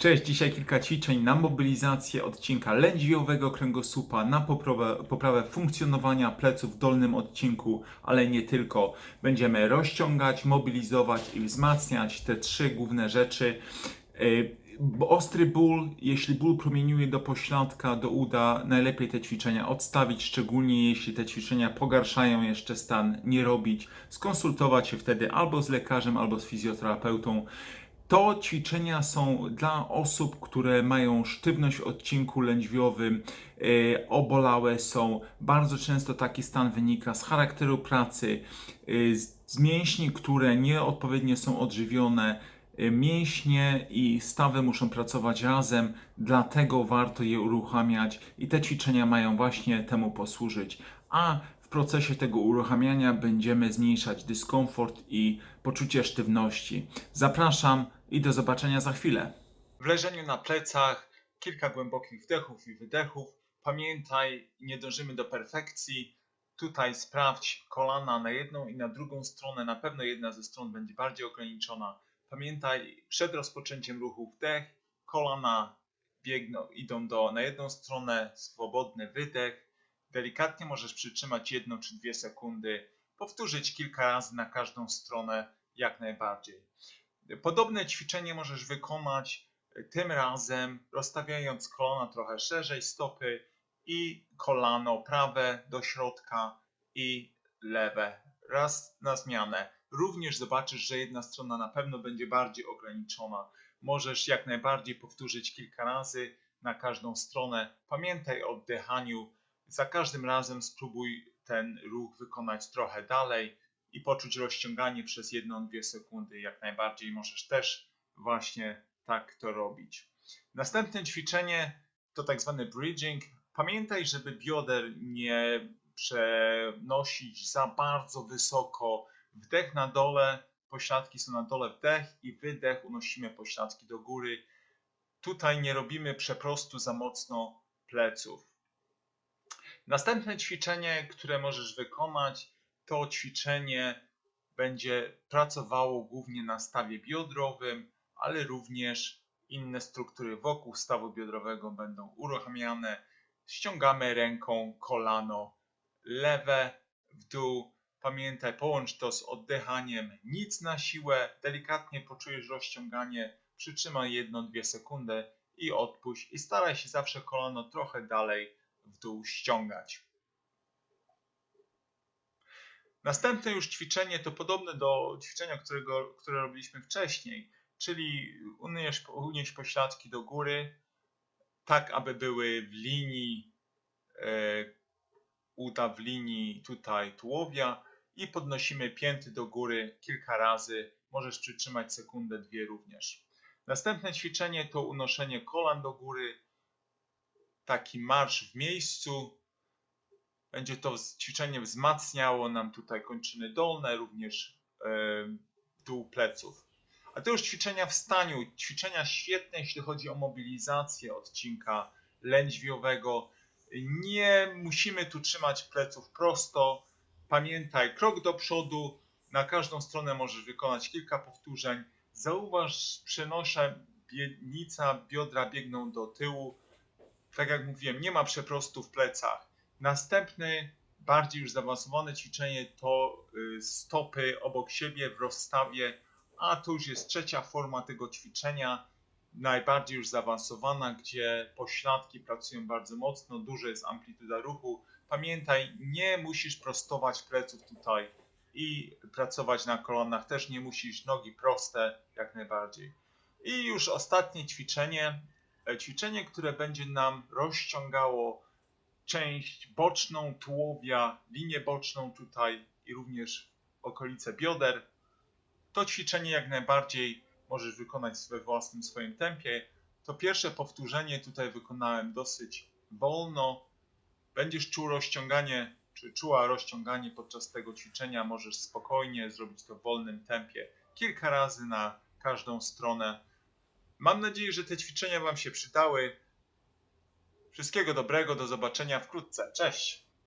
Cześć, dzisiaj kilka ćwiczeń na mobilizację odcinka lędźwiowego kręgosłupa, na poprawę, poprawę funkcjonowania pleców w dolnym odcinku, ale nie tylko. Będziemy rozciągać, mobilizować i wzmacniać te trzy główne rzeczy. Bo Ostry ból, jeśli ból promieniuje do pośladka, do uda, najlepiej te ćwiczenia odstawić, szczególnie jeśli te ćwiczenia pogarszają jeszcze stan, nie robić. Skonsultować się wtedy albo z lekarzem, albo z fizjoterapeutą. To ćwiczenia są dla osób, które mają sztywność odcinku lędźwiowym, e, obolałe są. Bardzo często taki stan wynika z charakteru pracy, e, z, z mięśni, które nieodpowiednio są odżywione. E, Mięśnie i stawy muszą pracować razem, dlatego warto je uruchamiać i te ćwiczenia mają właśnie temu posłużyć. A w procesie tego uruchamiania będziemy zmniejszać dyskomfort i poczucie sztywności. Zapraszam i do zobaczenia za chwilę. W leżeniu na plecach, kilka głębokich wdechów i wydechów. Pamiętaj, nie dążymy do perfekcji. Tutaj sprawdź kolana na jedną i na drugą stronę. Na pewno jedna ze stron będzie bardziej ograniczona. Pamiętaj, przed rozpoczęciem ruchu wdech, kolana biegną, idą do, na jedną stronę, swobodny wydech. Delikatnie możesz przytrzymać jedną czy dwie sekundy. Powtórzyć kilka razy na każdą stronę, jak najbardziej. Podobne ćwiczenie możesz wykonać tym razem, rozstawiając kolana trochę szerzej, stopy i kolano prawe do środka i lewe. Raz na zmianę. Również zobaczysz, że jedna strona na pewno będzie bardziej ograniczona. Możesz jak najbardziej powtórzyć kilka razy na każdą stronę. Pamiętaj o oddychaniu. Za każdym razem spróbuj ten ruch wykonać trochę dalej i poczuć rozciąganie przez 1-2 sekundy. Jak najbardziej możesz też właśnie tak to robić. Następne ćwiczenie to tak zwany bridging. Pamiętaj, żeby bioder nie przenosić za bardzo wysoko. Wdech na dole, pośladki są na dole, wdech i wydech, unosimy pośladki do góry. Tutaj nie robimy przeprostu za mocno pleców. Następne ćwiczenie, które możesz wykonać, to ćwiczenie będzie pracowało głównie na stawie biodrowym, ale również inne struktury wokół stawu biodrowego będą uruchamiane. Ściągamy ręką kolano lewe w dół. Pamiętaj, połącz to z oddychaniem. Nic na siłę, delikatnie poczujesz rozciąganie. Przytrzymaj 1-2 sekundy i odpuść. I staraj się zawsze kolano trochę dalej w dół ściągać. Następne już ćwiczenie to podobne do ćwiczenia, którego, które robiliśmy wcześniej, czyli unieść, unieść pośladki do góry, tak aby były w linii e, uda w linii tutaj tułowia i podnosimy pięty do góry kilka razy. Możesz przytrzymać sekundę, dwie również. Następne ćwiczenie to unoszenie kolan do góry, taki marsz w miejscu. Będzie to ćwiczenie wzmacniało nam tutaj kończyny dolne, również e, dół pleców. A to już ćwiczenia w staniu. Ćwiczenia świetne, jeśli chodzi o mobilizację odcinka lędźwiowego. Nie musimy tu trzymać pleców prosto. Pamiętaj, krok do przodu. Na każdą stronę możesz wykonać kilka powtórzeń. Zauważ, przenoszę biednica, biodra biegną do tyłu. Tak jak mówiłem, nie ma przeprostu w plecach. Następny, bardziej już zaawansowane ćwiczenie to y, stopy obok siebie w rozstawie, a to już jest trzecia forma tego ćwiczenia, najbardziej już zaawansowana, gdzie pośladki pracują bardzo mocno, duża jest amplituda ruchu. Pamiętaj, nie musisz prostować pleców tutaj i pracować na kolanach, też nie musisz, nogi proste jak najbardziej. I już ostatnie ćwiczenie, e, ćwiczenie, które będzie nam rozciągało część boczną tułowia, linię boczną tutaj i również okolice bioder. To ćwiczenie jak najbardziej możesz wykonać we własnym swoim tempie. To pierwsze powtórzenie tutaj wykonałem dosyć wolno. Będziesz czuł rozciąganie, czy czuła rozciąganie podczas tego ćwiczenia. Możesz spokojnie zrobić to w wolnym tempie. Kilka razy na każdą stronę. Mam nadzieję, że te ćwiczenia Wam się przydały. Wszystkiego dobrego, do zobaczenia wkrótce. Cześć!